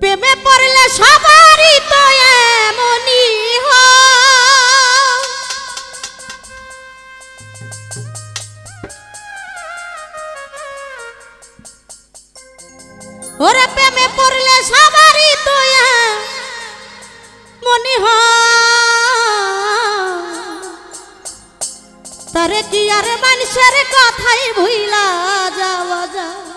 প্রেমে পড়লে সবারই তো এমনই ওরে প্রেমে পড়লে সবারই তো মনি হ তারে কি আর মানুষের কথাই ভুইলা যাওয়া যায়?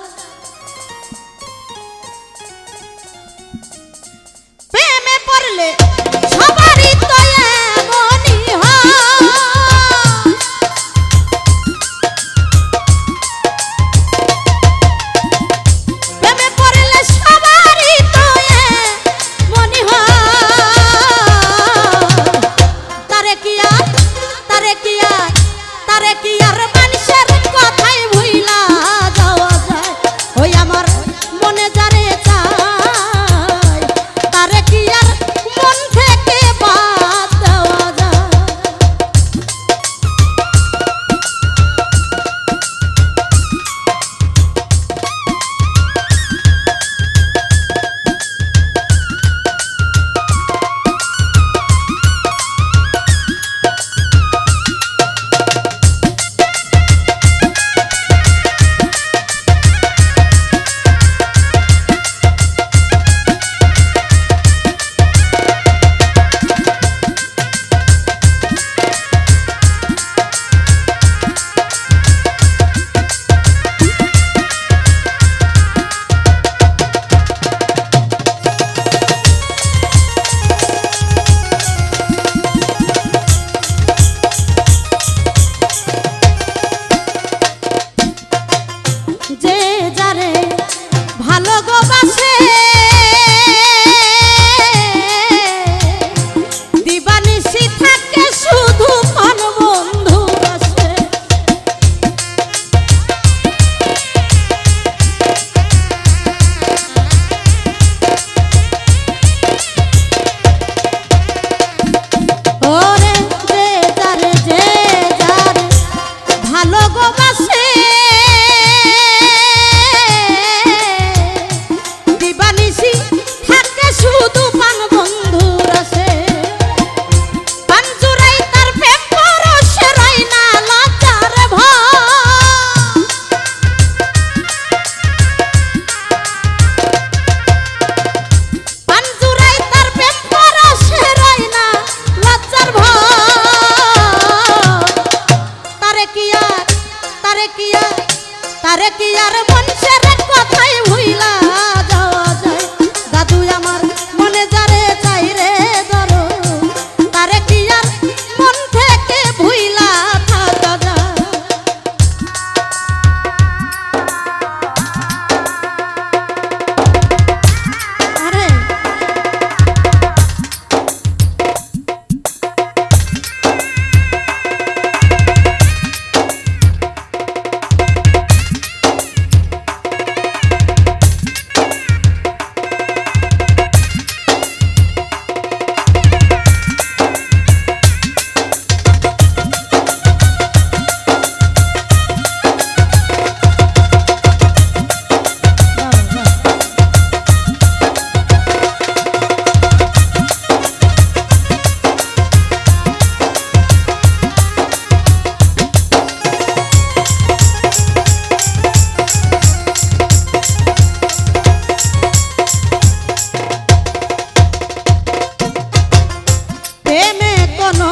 প্রেমে কোনো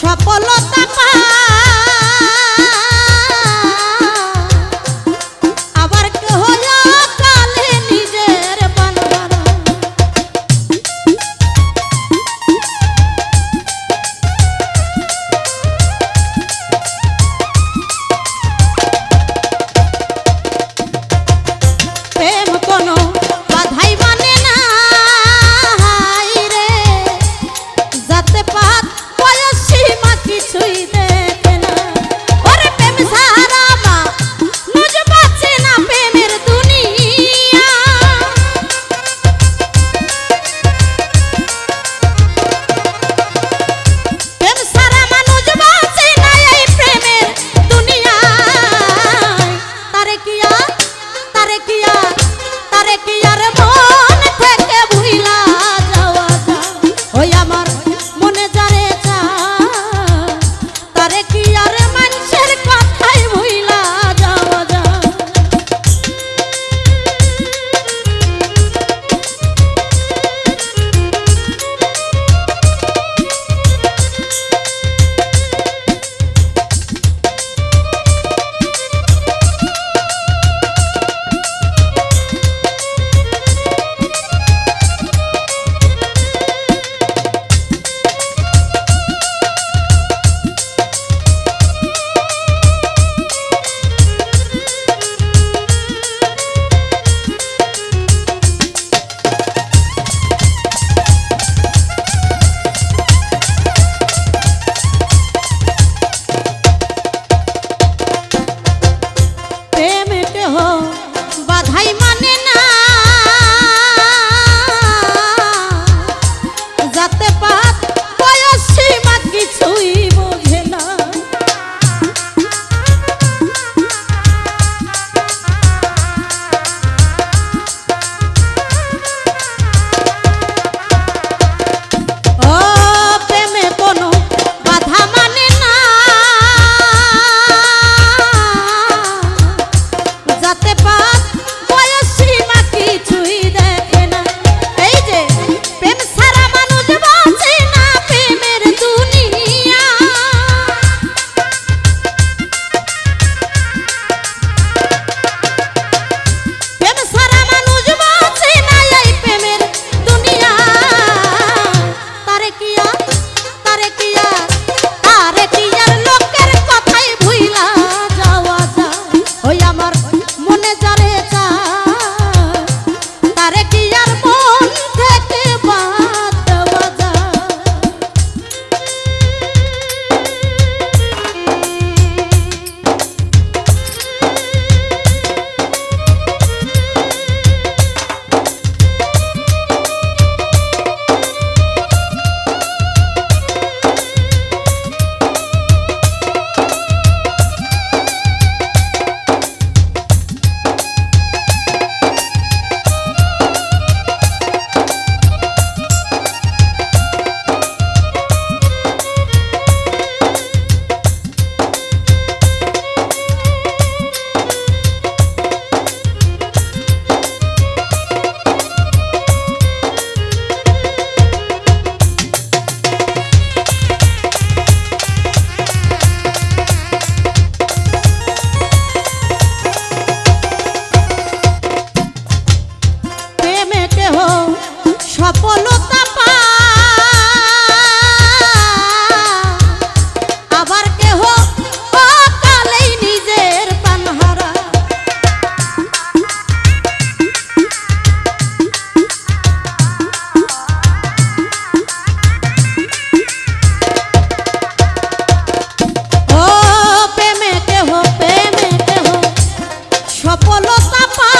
সফলতা হলো সাপা